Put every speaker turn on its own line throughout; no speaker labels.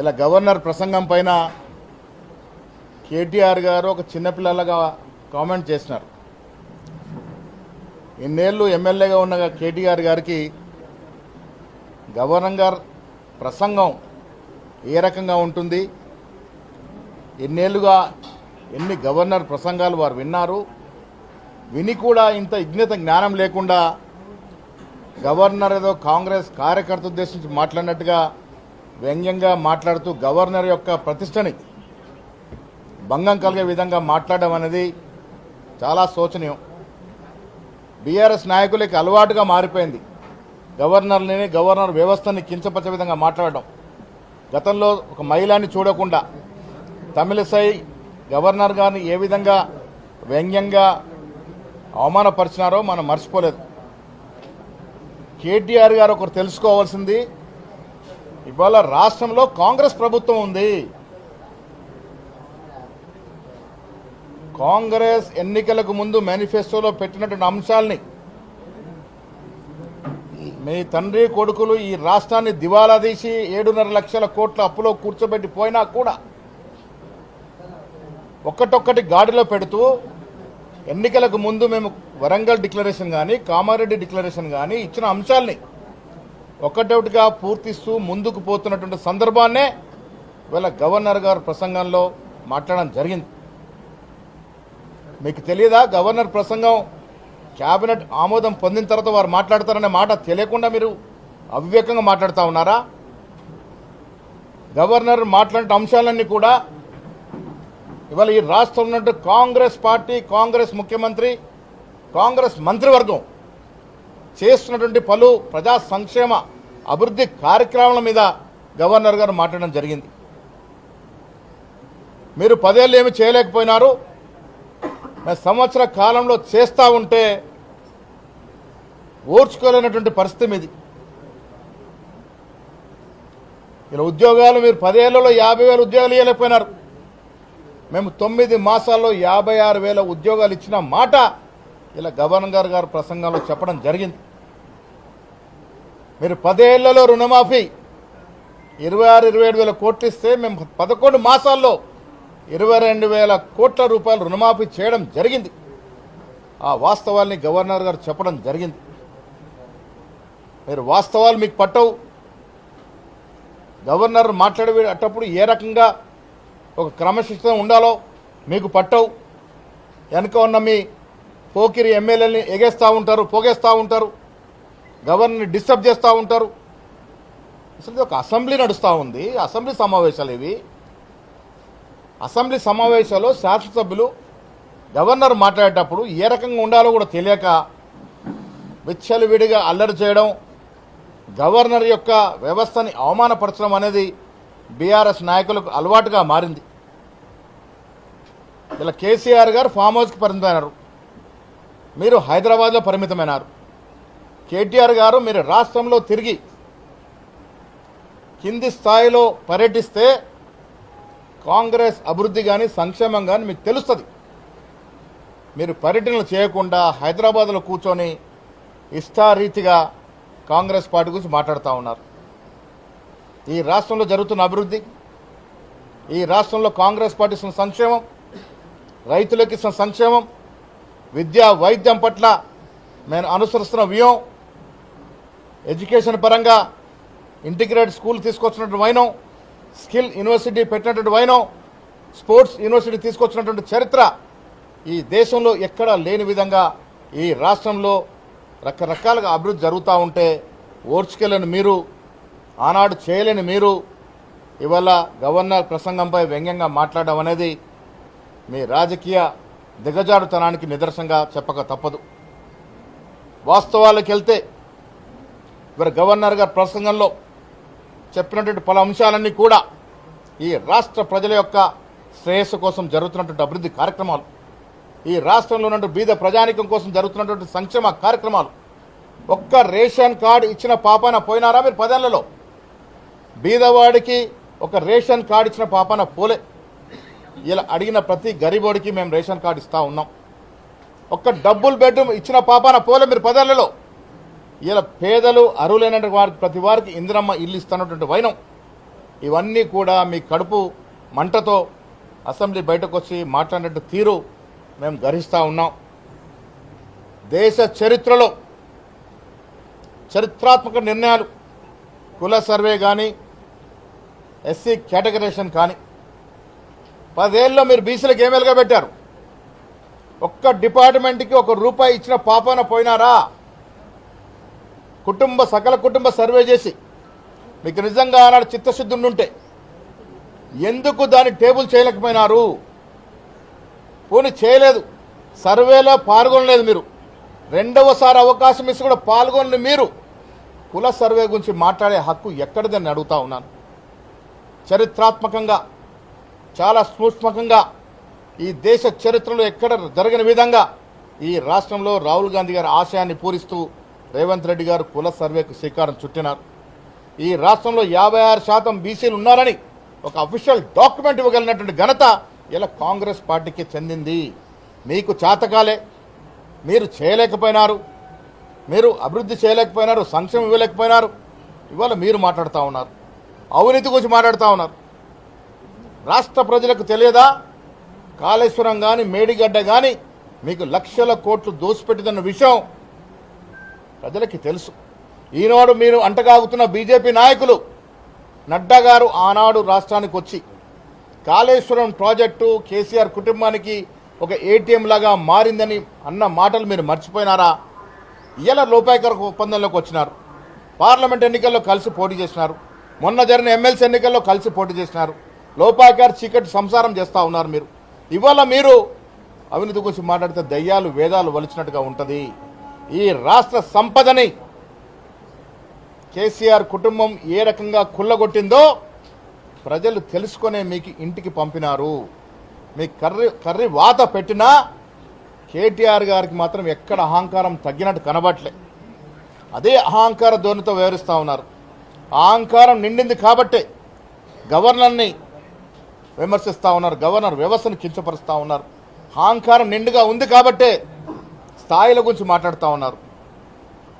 ఇలా గవర్నర్ ప్రసంగం పైన కేటీఆర్ గారు ఒక చిన్నపిల్లలుగా కామెంట్ చేసినారు. ఇన్నేళ్ళు ఎమ్మెల్యేగా ఉన్న కేటీఆర్ గారికి గవర్నర్ గారు ప్రసంగం ఏ రకంగా ఉంటుంది? ఎన్నేళ్ళుగా ఎన్ని గవర్నర్ ప్రసంగాలు వారు విన్నారు? విని కూడా ఇంత ఇజ్ఞత జ్ఞానం లేకుండా గవర్నర్ ఏదో కాంగ్రెస్ కార్యకర్త ఉద్దేశించి మాట్లాడినట్టుగా వ్యంగ్యంగా మాట్లాడుతూ గవర్నర్ యొక్క ప్రతిష్టని భంగం కలిగే విధంగా మాట్లాడడం అనేది చాలా శోచనీయం. బీఆర్ఎస్ నాయకులకి అలవాటుగా మారిపోయింది. గవర్నర్ని గవర్నర్ వ్యవస్థని కించపరిచే విధంగా మాట్లాడడం. గతంలో ఒక మహిళని చూడకుండా తమిళసై గవర్నర్ గారిని ఏ విధంగా వ్యంగ్యంగా అవమానపరిచినారో మనం మర్చిపోలేదు. కేటీఆర్ గారు ఒకరు తెలుసుకోవాల్సింది ఇవాళ రాష్ట్రంలో కాంగ్రెస్ ప్రభుత్వం ఉంది. కాంగ్రెస్ ఎన్నికలకు ముందు మేనిఫెస్టోలో పెట్టినటువంటి అంశాలని మీ తండ్రి కొడుకులు ఈ రాష్ట్రాన్ని దివాలా తీసి ఏడున్నర లక్షల కోట్ల అప్పులో కూర్చోబెట్టి పోయినా కూడా ఒక్కటొక్కటి గాడిలో పెడుతూ ఎన్నికలకు ముందు మేము వరంగల్ డిక్లరేషన్ కానీ కామారెడ్డి డిక్లరేషన్ కానీ ఇచ్చిన అంశాలని ఒకటొకటిగా పూర్తిస్తూ ముందుకు పోతున్నటువంటి సందర్భాన్నే ఇవాళ గవర్నర్ గారు ప్రసంగంలో మాట్లాడడం జరిగింది. మీకు తెలియదా? గవర్నర్ ప్రసంగం క్యాబినెట్ ఆమోదం పొందిన తర్వాత వారు మాట్లాడతారనే మాట తెలియకుండా మీరు అవివేకంగా మాట్లాడుతూ ఉన్నారా? గవర్నర్ మాట్లాడిన అంశాలన్నీ కూడా ఇవాళ ఈ రాష్ట్రంలో కాంగ్రెస్ పార్టీ కాంగ్రెస్ ముఖ్యమంత్రి కాంగ్రెస్ మంత్రివర్గం చేస్తున్నటువంటి పలు ప్రజా సంక్షేమ అభివృద్ధి కార్యక్రమాల మీద గవర్నర్ గారు మాట్లాడడం జరిగింది. మీరు పదేళ్ళు ఏమి చేయలేకపోయినారు. సంవత్సర కాలంలో చేస్తూ ఉంటే ఓర్చుకోలేనటువంటి పరిస్థితి మీది. ఇలా ఉద్యోగాలు మీరు పదేళ్ళలో యాభై వేల ఉద్యోగాలు ఇవ్వలేకపోయినారు మేము తొమ్మిది మాసాల్లో యాభై ఆరు వేల ఉద్యోగాలు ఇచ్చిన మాట ఇలా గవర్నర్ గారు ప్రసంగంలో చెప్పడం జరిగింది. మీరు పదేళ్ళలో రుణమాఫీ ఇరవై ఆరు ఇరవై ఏడు వేల కోట్లు ఇస్తే మేము పదకొండు మాసాల్లో ఇరవై రెండు వేల కోట్ల రూపాయలు రుణమాఫీ చేయడం జరిగింది. ఆ వాస్తవాల్ని గవర్నర్ గారు చెప్పడం జరిగింది. మీరు వాస్తవాలు మీకు పట్టవు. గవర్నర్ మాట్లాడేటప్పుడు ఏ రకంగా ఒక క్రమశిక్షణ ఉండాలో మీకు పట్టవు. వెనక ఉన్న మీ పోకిరి ఎమ్మెల్యేని ఎగేస్తూ ఉంటారు పోగేస్తూ ఉంటారు. గవర్నర్ని డిస్టర్బ్ చేస్తూ ఉంటారు. అసలు ఇది ఒక అసెంబ్లీ నడుస్తూ ఉంది. అసెంబ్లీ సమావేశాలు ఇవి. అసెంబ్లీ సమావేశాల్లో శాసనసభ్యులు గవర్నర్ మాట్లాడేటప్పుడు ఏ రకంగా ఉండాలో కూడా తెలియక విచ్చలవిడిగా అల్లరి చేయడం గవర్నర్ యొక్క వ్యవస్థని అవమానపరచడం అనేది బీఆర్ఎస్ నాయకులకు అలవాటుగా మారింది. ఇలా కేసీఆర్ గారు ఫామ్ హౌస్కి పరిమితమైనారు. మీరు హైదరాబాద్లో పరిమితమైనారు. కేటీఆర్ గారు మీరు రాష్ట్రంలో తిరిగి కింది స్థాయిలో పర్యటిస్తే కాంగ్రెస్ అభివృద్ధి కానీ సంక్షేమం కానీ మీకు తెలుస్తుంది. మీరు పర్యటనలు చేయకుండా హైదరాబాద్లో కూర్చొని ఇష్టారీతిగా కాంగ్రెస్ పార్టీ గురించి మాట్లాడుతూ ఉన్నారు. ఈ రాష్ట్రంలో జరుగుతున్న అభివృద్ధి ఈ రాష్ట్రంలో కాంగ్రెస్ పార్టీ ఇస్తున్న సంక్షేమం రైతులకు ఇస్తున్న సంక్షేమం విద్యా వైద్యం పట్ల మేము అనుసరిస్తున్న వ్యూహం ఎడ్యుకేషన్ పరంగా ఇంటిగ్రేట్ స్కూల్ తీసుకొచ్చినటువంటి వైనం స్కిల్ యూనివర్సిటీ పెట్టినటువంటి వైనం స్పోర్ట్స్ యూనివర్సిటీ తీసుకొచ్చినటువంటి చరిత్ర ఈ దేశంలో ఎక్కడా లేని విధంగా ఈ రాష్ట్రంలో రకరకాలుగా అభివృద్ధి జరుగుతూ ఉంటే ఓర్చుకెళ్ళని మీరు ఆనాడు చేయలేని మీరు ఇవాళ గవర్నర్ ప్రసంగంపై వ్యంగ్యంగా మాట్లాడడం అనేది మీ రాజకీయ దిగజారుతనానికి నిదర్శనంగా చెప్పక తప్పదు. వాస్తవాలకు వెళ్తే మరి గవర్నర్ గారి ప్రసంగంలో చెప్పినటువంటి పలు అంశాలన్నీ కూడా ఈ రాష్ట్ర ప్రజల యొక్క శ్రేయస్సు కోసం జరుగుతున్నటువంటి అభివృద్ధి కార్యక్రమాలు ఈ రాష్ట్రంలో ఉన్నటువంటి బీద ప్రజానికం కోసం జరుగుతున్నటువంటి సంక్షేమ కార్యక్రమాలు. ఒక్క రేషన్ కార్డు ఇచ్చిన పాపాన పోయినారా మీరు పదేళ్ళలో? బీదవాడికి ఒక రేషన్ కార్డు ఇచ్చిన పాపాన పోలే. ఇలా అడిగిన ప్రతి గరీబోడికి మేము రేషన్ కార్డు ఇస్తూ ఉన్నాం. ఒక్క డబ్బుల్ బెడ్రూమ్ ఇచ్చిన పాపాన పోలే మీరు పదేళ్ళలో. ఇలా పేదలు అరువులైన వారికి ప్రతి వారికి ఇందిరమ్మ ఇల్లు ఇస్తున్నటువంటి వైనం. ఇవన్నీ కూడా మీ కడుపు మంటతో అసెంబ్లీ బయటకు వచ్చి మాట్లాడినట్టు తీరు మేము గర్హిస్తూ ఉన్నాం. దేశ చరిత్రలో చరిత్రాత్మక నిర్ణయాలు కుల సర్వే కానీ ఎస్సీ కేటగరైజేషన్ కానీ. పదేళ్ళలో మీరు బీసీలకు ఏమేలుగా పెట్టారు? ఒక్క డిపార్ట్మెంట్కి ఒక రూపాయి ఇచ్చిన పాపాన పోయినారా? కుటుంబ సకల కుటుంబ సర్వే చేసి మీకు నిజంగా ఆనాడు చిత్తశుద్ధి ఉంటే ఎందుకు దాన్ని టేబుల్ చేయలేకపోయినారు? పోనీ చేయలేదు. సర్వేలో పాల్గొనలేదు మీరు. రెండవసారి అవకాశం ఇచ్చి కూడా పాల్గొనని మీరు కుల సర్వే గురించి మాట్లాడే హక్కు ఎక్కడిదని అడుగుతా ఉన్నాను. చరిత్రాత్మకంగా చాలా సూక్ష్మకంగా ఈ దేశ చరిత్రలో ఎక్కడ జరగని విధంగా ఈ రాష్ట్రంలో రాహుల్ గాంధీ గారి ఆశయాన్ని పూరిస్తూ రేవంత్ రెడ్డి గారు కుల సర్వేకు శ్రీకారం చుట్టినారు. ఈ రాష్ట్రంలో యాభై ఆరు శాతం బీసీలు ఉన్నారని ఒక అఫీషియల్ డాక్యుమెంట్ ఇవ్వగలిగినటువంటి ఘనత ఇలా కాంగ్రెస్ పార్టీకి చెందింది. మీకు చాతకాలే. మీరు చేయలేకపోయినారు. మీరు అభివృద్ధి చేయలేకపోయినారు. సంక్షేమం ఇవ్వలేకపోయినారు. ఇవాళ మీరు మాట్లాడుతూ ఉన్నారు. అవినీతి గురించి మాట్లాడుతూ ఉన్నారు. రాష్ట్ర ప్రజలకు తెలియదా? కాళేశ్వరం కానీ మేడిగడ్డ కానీ మీకు లక్షల కోట్లు దోసిపెట్టిదన్న విషయం ప్రజలకి తెలుసు. ఈనాడు మీరు అంటగాగుతున్న బీజేపీ నాయకులు నడ్డా గారు ఆనాడు రాష్ట్రానికి వచ్చి కాళేశ్వరం ప్రాజెక్టు కేసీఆర్ కుటుంబానికి ఒక ఏటీఎం లాగా మారిందని అన్న మాటలు మీరు మర్చిపోయినారా? ఇలా లోపాయకర ఒప్పందంలోకి వచ్చినారు. పార్లమెంట్ ఎన్నికల్లో కలిసి పోటీ చేసినారు. మొన్న జరిగిన ఎమ్మెల్సీ ఎన్నికల్లో కలిసి పోటీ చేసినారు. లోపాయకర్ చీకటి సంసారం చేస్తూ ఉన్నారు మీరు. ఇవాళ మీరు అవినీతి గురించి మాట్లాడితే దయ్యాలు వేదాలు వలిచినట్టుగా ఉంటుంది. ఈ రాష్ట్ర సంపదని కేసీఆర్ కుటుంబం ఏ రకంగా కుల్లగొట్టిందో ప్రజలు తెలుసుకునే మీకు ఇంటికి పంపినారు. మీ కర్రీ కర్రీ వాత పెట్టినా కేటీఆర్ గారికి మాత్రం ఎక్కడ అహంకారం తగ్గినట్టు కనబట్లే అదే అహంకార ధోరణితో వ్యవహరిస్తూ ఉన్నారు. అహంకారం నిండింది కాబట్టే గవర్నర్ని విమర్శిస్తూ ఉన్నారు. గవర్నర్ వ్యవస్థను కించపరుస్తూ ఉన్నారు. అహంకారం నిండుగా ఉంది కాబట్టే స్థాయిల గురించి మాట్లాడుతూ ఉన్నారు.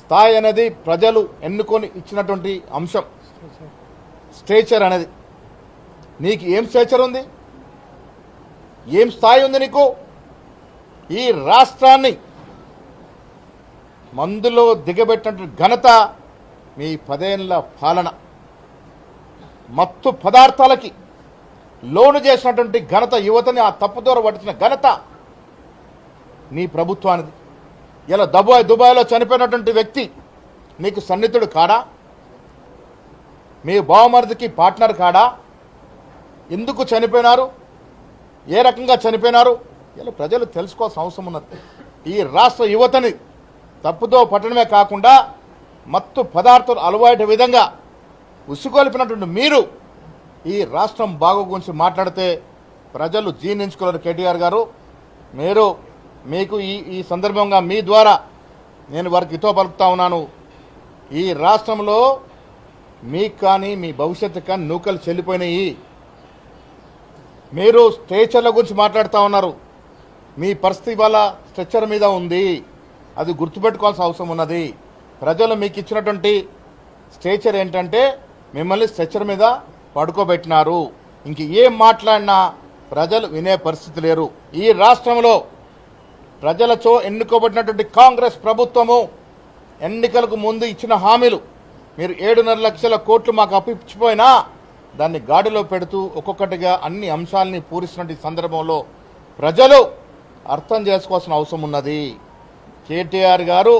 స్థాయి అనేది ప్రజలు ఎన్నుకొని ఇచ్చినటువంటి అంశం. స్ట్రేచర్ అనేది. నీకు ఏం స్ట్రేచర్ ఉంది? ఏం స్థాయి ఉంది నీకు? ఈ రాష్ట్రాన్ని మందులో దిగబెట్టినటువంటి ఘనత మీ పదేళ్ళ పాలన. మత్తు పదార్థాలకి లోను చేసినటువంటి ఘనత యువతని ఆ తప్పుదోర పట్టించిన ఘనత. నీ ప్రభుత్వానిది. ఇలా దుబాయ్ దుబాయ్లో చనిపోయినటువంటి వ్యక్తి నీకు సన్నిహితుడు కాడా? మీ బావమరిదికి పార్ట్నర్ కాడా? ఎందుకు చనిపోయినారు? ఏ రకంగా చనిపోయినారు? ఇలా ప్రజలు తెలుసుకోవాల్సిన అవసరం ఉన్నది. ఈ రాష్ట్ర యువతని తప్పుదో పట్టడమే కాకుండా మత్తు పదార్థాలు అలవాటు విధంగా ఉసుగొలిపినటువంటి మీరు ఈ రాష్ట్రం బాగు గురించి మాట్లాడితే ప్రజలు జీర్ణించుకోలేరు కేటీఆర్ గారు. మీరు మీకు ఈ ఈ సందర్భంగా మీ ద్వారా నేను వారికి హితో పలుకుతా ఉన్నాను. ఈ రాష్ట్రంలో మీకు కానీ మీ భవిష్యత్తు కానీ నూకలు చెల్లిపోయినాయి. మీరు స్ట్రెచర్ల గురించి మాట్లాడుతూ ఉన్నారు. మీ పరిస్థితి వల్ల స్ట్రెచ్చర్ మీద ఉంది. అది గుర్తుపెట్టుకోవాల్సిన అవసరం ఉన్నది. ప్రజలు మీకు ఇచ్చినటువంటి స్ట్రెచర్ ఏంటంటే మిమ్మల్ని స్ట్రెచ్చర్ మీద పడుకోబెట్టినారు. ఇంక ఏం మాట్లాడినా ప్రజలు వినే పరిస్థితి లేరు. ఈ రాష్ట్రంలో ప్రజలతో ఎన్నుకోబడినటువంటి కాంగ్రెస్ ప్రభుత్వము ఎన్నికలకు ముందు ఇచ్చిన హామీలు మీరు ఏడున్నర లక్షల కోట్లు మాకు అప్పిచ్చిపోయినా దాన్ని గాడిలో పెడుతూ ఒక్కొక్కటిగా అన్ని అంశాలని పూరిస్తున్న సందర్భంలో ప్రజలు అర్థం చేసుకోవాల్సిన అవసరం ఉన్నది. కేటీఆర్ గారు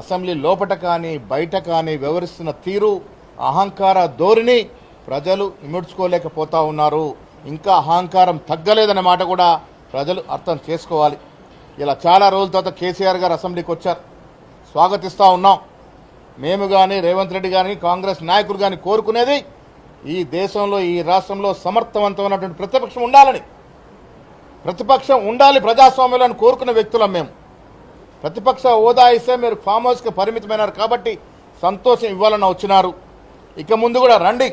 అసెంబ్లీ లోపట కానీ బయట కానీ వివరిస్తున్న తీరు అహంకార ధోరణి ప్రజలు ఇముడ్చుకోలేకపోతా ఉన్నారు. ఇంకా అహంకారం తగ్గలేదన్న మాట కూడా ప్రజలు అర్థం చేసుకోవాలి. ఇలా చాలా రోజుల తర్వాత కేసీఆర్ గారు అసెంబ్లీకి వచ్చారు. స్వాగతిస్తూ ఉన్నాం. మేము కానీ రేవంత్ రెడ్డి గారిని కాంగ్రెస్ నాయకులు కానీ కోరుకునేది ఈ దేశంలో ఈ రాష్ట్రంలో సమర్థవంతమైనటువంటి ప్రతిపక్షం ఉండాలని. ప్రతిపక్షం ఉండాలి ప్రజాస్వామ్యంలో అని కోరుకునే వ్యక్తులం మేము. ప్రతిపక్ష హోదా ఇస్తే మీరు ఫామ్ హౌస్కి పరిమితమైనారు కాబట్టి సంతోషం ఇవ్వాలని వచ్చినారు. ఇక ముందు కూడా రండి.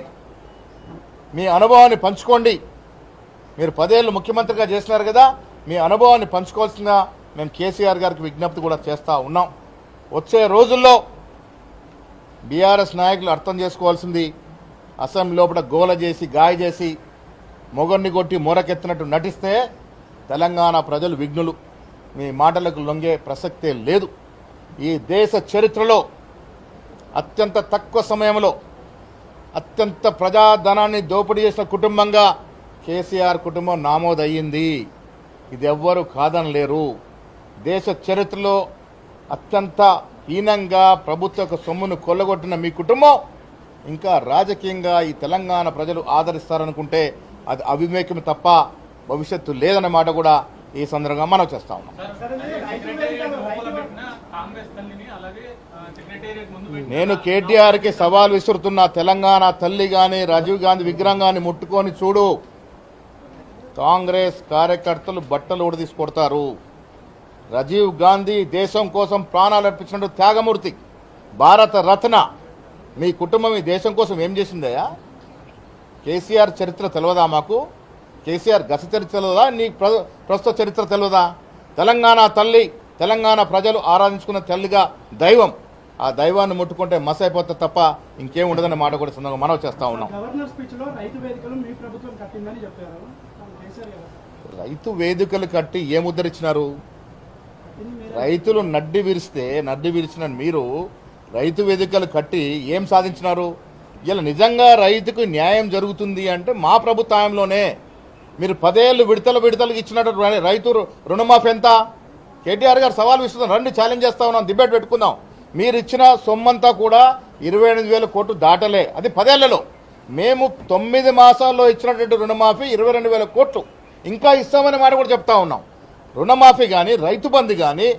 మీ అనుభవాన్ని పంచుకోండి. మీరు పదేళ్ళు ముఖ్యమంత్రిగా చేసినారు కదా మీ అనుభవాన్ని పంచుకోవాల్సిందిగా మేము కేసీఆర్ గారికి విజ్ఞప్తి కూడా చేస్తూ ఉన్నాం. వచ్చే రోజుల్లో బీఆర్ఎస్ నాయకులు అర్థం చేసుకోవాల్సింది అసెంబ్లీ లోపల గోల చేసి గాయ చేసి మొగన్ని కొట్టి మూరకెత్తినట్టు నటిస్తే తెలంగాణ ప్రజలు విఘ్నులు. మీ మాటలకు లొంగే ప్రసక్తే లేదు. ఈ దేశ చరిత్రలో అత్యంత తక్కువ సమయంలో అత్యంత ప్రజాధనాన్ని దోపిడీ చేసిన కుటుంబంగా కేసీఆర్ కుటుంబం నామోదయ్యింది. ఇది ఎవ్వరు కాదనలేరు. దేశ చరిత్రలో అత్యంత హీనంగా ప్రభుత్వ సొమ్మును కొల్లగొట్టిన మీ కుటుంబం ఇంకా రాజకీయంగా ఈ తెలంగాణ ప్రజలు ఆదరిస్తారనుకుంటే అది అవివేకం తప్ప భవిష్యత్తు లేదన్న మాట కూడా ఈ సందర్భంగా మనం చేస్తా ఉన్నాం. నేను కేటీఆర్కి సవాల్ విసురుతున్న తెలంగాణ తల్లి గాని రాజీవ్ గాంధీ విగ్రహం గాని ముట్టుకొని చూడు. కాంగ్రెస్ కార్యకర్తలు బట్టలు ఉడదీసి కొడతారు రాజీవ్ గాంధీ దేశం కోసం ప్రాణాలు అర్పించినట్టు త్యాగమూర్తి భారత రత్న. మీ కుటుంబం ఈ దేశం కోసం ఏం చేసిందయ్యా? కేసీఆర్ చరిత్ర తెలియదా మాకు? కేసీఆర్ గత చరిత్ర తెలియదా నీ ప్ర- ప్రస్తుత చరిత్ర తెలియదా తెలంగాణ తల్లి తెలంగాణ ప్రజలు ఆరాధించుకున్న తల్లిగా దైవం. ఆ దైవాన్ని ముట్టుకుంటే మస్ అయిపోతే తప్ప ఇంకేం ఉండదన్న మాట కూడా సందర్భంగా మనం చేస్తా ఉన్నాం.
గవర్నర్ రైతు వేదికలు
కట్టి ఏం ఉద్ధరించినారు రైతులు నడ్డి విరిస్తే నడ్డి విరిచిన మీరు రైతు వేదికలు కట్టి ఏం సాధించినారు? ఇలా నిజంగా రైతుకు న్యాయం జరుగుతుంది అంటే మా ప్రభుత్వంలోనే. మీరు పదేళ్ళు విడతల విడతలకు ఇచ్చినట్టు రైతు రుణమాఫీ ఎంత? కేటీఆర్ గారు సవాల్ విస్తున్నాం రండి ఛాలెంజ్ చేస్తా ఉన్నాం డిబేట్ పెట్టుకుందాం. మీరు ఇచ్చిన సొమ్మంతా కూడా ఇరవై ఎనిమిది వేల కోట్లు దాటలే. అది పదేళ్ళలో. మేము తొమ్మిది మాసాల్లో ఇచ్చినటువంటి రుణమాఫీ ఇరవై రెండు వేల కోట్లు. ఇంకా ఇస్తామనే మాట కూడా చెప్తా ఉన్నాం. రుణమాఫీ కానీ రైతు బంధు కానీ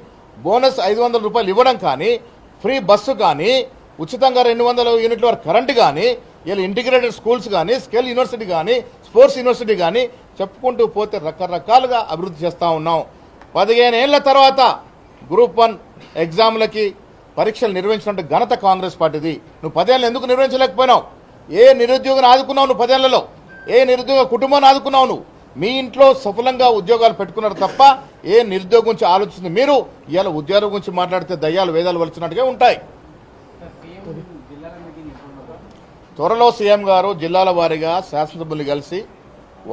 బోనస్ ఐదు వందల రూపాయలు ఇవ్వడం కానీ ఫ్రీ బస్సు కానీ ఉచితంగా రెండు వందల యూనిట్ల వరకు కరెంటు కానీ వీళ్ళు ఇంటిగ్రేటెడ్ స్కూల్స్ కానీ స్కిల్ యూనివర్సిటీ కానీ స్పోర్ట్స్ యూనివర్సిటీ కానీ చెప్పుకుంటూ పోతే రకరకాలుగా అభివృద్ధి చేస్తూ ఉన్నాం. పదిహేను ఏళ్ళ తర్వాత గ్రూప్ వన్ ఎగ్జామ్లకి పరీక్షలు నిర్వహించినట్టు ఘనత కాంగ్రెస్ పార్టీది. నువ్వు పదేళ్ళు ఎందుకు నిర్వహించలేకపోయినావు? ఏ నిరుద్యోగిని ఆదుకున్నావు నువ్వు పదేళ్ళలో? ఏ నిరుద్యోగ కుటుంబాన్ని ఆదుకున్నావు నువ్వు? మీ ఇంట్లో సఫలంగా ఉద్యోగాలు పెట్టుకున్నారు తప్ప ఏ నిరుద్యోగం గురించి ఆలోచిస్తుంది? మీరు ఇవాళ ఉద్యోగం గురించి మాట్లాడితే దయ్యాలు వేదాలు వలిచినట్టుగా ఉంటాయి. త్వరలో సీఎం గారు జిల్లాల వారీగా శాసనసభ్యులు కలిసి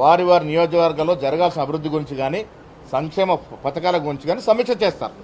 వారి వారి నియోజకవర్గాల్లో జరగాల్సిన అభివృద్ధి గురించి కానీ సంక్షేమ పథకాల గురించి కానీ సమీక్ష చేస్తారు.